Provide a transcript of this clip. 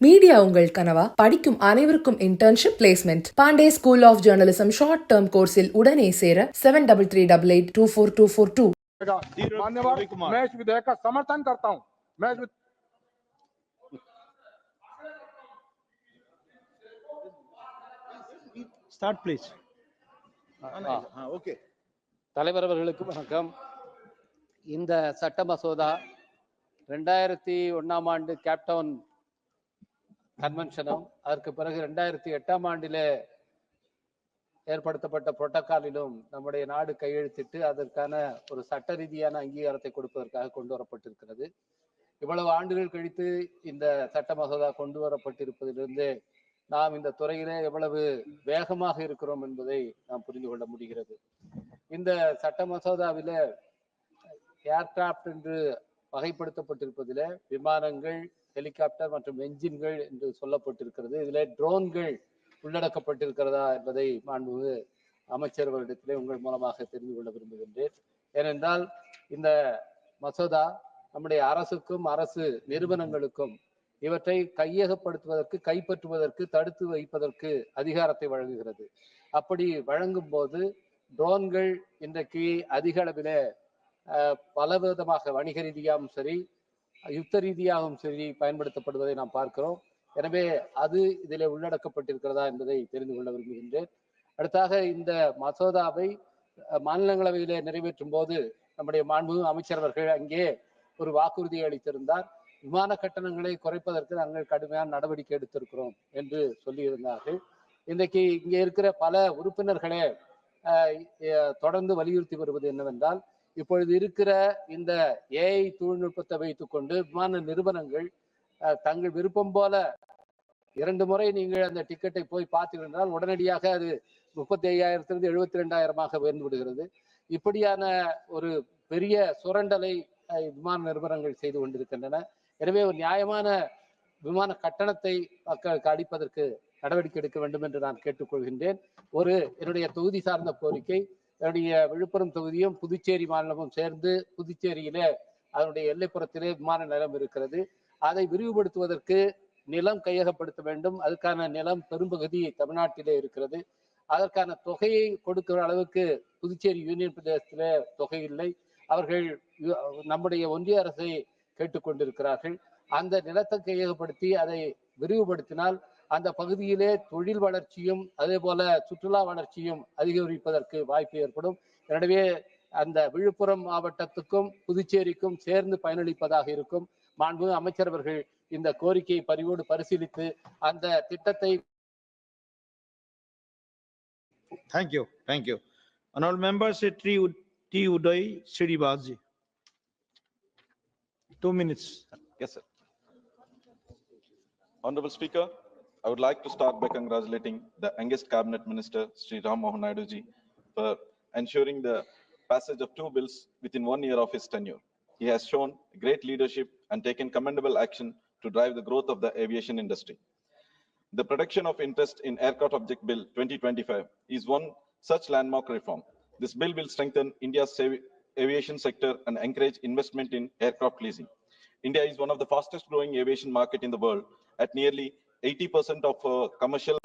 Media உங்கள் கனவா படிக்கும் அனைவருக்கும் internship placement Pandey school of journalism short term கோர்ஸில் உடனே சேர seven double three double eight two four two four two Dheeraj मान्यवर रवि कुमार। मैं इस विधेयक का समर्थन करता हूं मैं इस विधेयक Start please. Okay. தலைவர் அவர்களுக்கு வணக்கம் இந்த சட்ட மசோதா ரெண்டாயிரத்தி ஒண்ணாம் ஆண்டு கேப்டவுன் கன்வென்ஷனும் அதற்கு பிறகு ரெண்டாயிரத்தி எட்டாம் ஆண்டிலே ஏற்படுத்தப்பட்ட புரோட்டோகாலிலும் நம்முடைய நாடு கையெழுத்திட்டு அதற்கான ஒரு சட்ட ரீதியான அங்கீகாரத்தை கொடுப்பதற்காக கொண்டு வரப்பட்டிருக்கிறது. இவ்வளவு ஆண்டுகள் கழித்து இந்த சட்ட மசோதா கொண்டு வரப்பட்டிருப்பதிலிருந்து நாம் இந்த துறையிலே எவ்வளவு வேகமாக இருக்கிறோம் என்பதை நாம் புரிந்து கொள்ள முடிகிறது. இந்த சட்ட மசோதாவில ஏர்கிராப்ட் என்று வகைப்படுத்தப்பட்டிருப்பதில் விமானங்கள் ஹெலிகாப்டர் மற்றும் என்ஜின்கள் என்று சொல்லப்பட்டிருக்கிறது. இதில் ட்ரோன்கள் உள்ளடக்கப்பட்டிருக்கிறதா என்பதை மாண்புமிகு அமைச்சர் அவர்களிடத்திலே உங்கள் மூலமாக தெரிந்து கொள்ள விரும்புகின்றேன். ஏனென்றால் இந்த மசோதா நம்முடைய அரசுக்கும் அரசு நிறுவனங்களுக்கும் இவற்றை கையகப்படுத்துவதற்கு கைப்பற்றுவதற்கு தடுத்து வைப்பதற்கு அதிகாரத்தை வழங்குகிறது. அப்படி வழங்கும் போது ட்ரோன்கள் இன்றைக்கு அதிக அளவில் அஹ், பலவிதமாக வணிக ரீதியாகவும் சரி யுத்த ரீதியாகவும் சரி பயன்படுத்தப்படுவதை நாம் பார்க்கிறோம். எனவே அது இதில் உள்ளடக்கப்பட்டிருக்கிறதா என்பதை தெரிந்து கொள்ள விரும்புகின்றேன். அடுத்தாக இந்த மசோதாவை மாநிலங்களவையிலே நிறைவேற்றும் போது நம்முடைய மாண்புமிகு அமைச்சர் அவர்கள் அங்கே ஒரு வாக்குறுதியை அளித்திருந்தார். விமான கட்டணங்களை குறைப்பதற்கு நாங்கள் கடுமையான நடவடிக்கை எடுத்திருக்கிறோம் என்று சொல்லியிருந்தார்கள். இன்றைக்கு இங்கே இருக்கிற பல உறுப்பினர்களே தொடர்ந்து வலியுறுத்தி வருவது என்னவென்றால் இப்பொழுது இருக்கிற இந்த ஏஐ தொழில்நுட்பத்தை வைத்துக்கொண்டு விமான நிறுவனங்கள் தங்கள் விருப்பம் போல இரண்டு முறை நீங்கள் அந்த டிக்கெட்டை போய் பார்த்தீர்கள் உடனடியாக அது முப்பத்தி ஐயாயிரத்திலிருந்து எழுபத்தி ரெண்டாயிரமாக உயர்ந்து விடுகிறது. இப்படியான ஒரு பெரிய சுரண்டலை விமான நிறுவனங்கள் செய்து கொண்டிருக்கின்றன. எனவே ஒரு நியாயமான விமான கட்டணத்தை மக்களுக்கு அளிப்பதற்கு நடவடிக்கை எடுக்க வேண்டும் என்று நான் கேட்டுக்கொள்கின்றேன். ஒரு என்னுடைய தொகுதி சார்ந்த கோரிக்கை என்னுடைய விழுப்புரம் தொகுதியும் புதுச்சேரி மாநிலமும் சேர்ந்து புதுச்சேரியிலே அதனுடைய எல்லைப்புறத்திலே விமான நிலம் இருக்கிறது. அதை விரிவுபடுத்துவதற்கு நிலம் கையகப்படுத்த வேண்டும். அதுக்கான நிலம் பெரும்பகுதி தமிழ்நாட்டிலே இருக்கிறது. அதற்கான தொகையை கொடுக்கிற அளவுக்கு புதுச்சேரி யூனியன் பிரதேசத்திலே தொகை இல்லை. அவர்கள் நம்முடைய ஒன்றிய அரசை கேட்டுக்கொண்டிருக்கிறார்கள். அந்த நிலத்தை கையகப்படுத்தி அதை விரிவுபடுத்தினால் அந்த பகுதியிலே தொழில் வளர்ச்சியும் அதே போல சுற்றுலா வளர்ச்சியும் அதிகரிப்பதற்கு வாய்ப்பு ஏற்படும் எனவே அந்த விழுப்புரம் மாவட்டத்துக்கும் புதுச்சேரிக்கும் சேர்ந்து பயனளிப்பதாக இருக்கும் மாண்பு அமைச்சர் அவர்கள் இந்த கோரிக்கையை பரிவோடு பரிசீலித்து அந்த திட்டத்தை Thank you, thank you. Honorable member Sri Ud- T Uday Sribaji. Two minutes. Yes, sir. Honorable Speaker, I would like to start by congratulating the youngest cabinet minister, Sri Ram Mohan for ensuring the passage of two bills within one year of his tenure. He has shown great leadership and taken commendable action to drive the growth of the aviation industry. The Protection of Interest in Aircraft Object Bill 2025 is one such landmark reform. This bill will strengthen India's aviation sector and encourage investment in aircraft leasing. India is one of the fastest growing aviation market in the world at nearly 80% of uh, commercial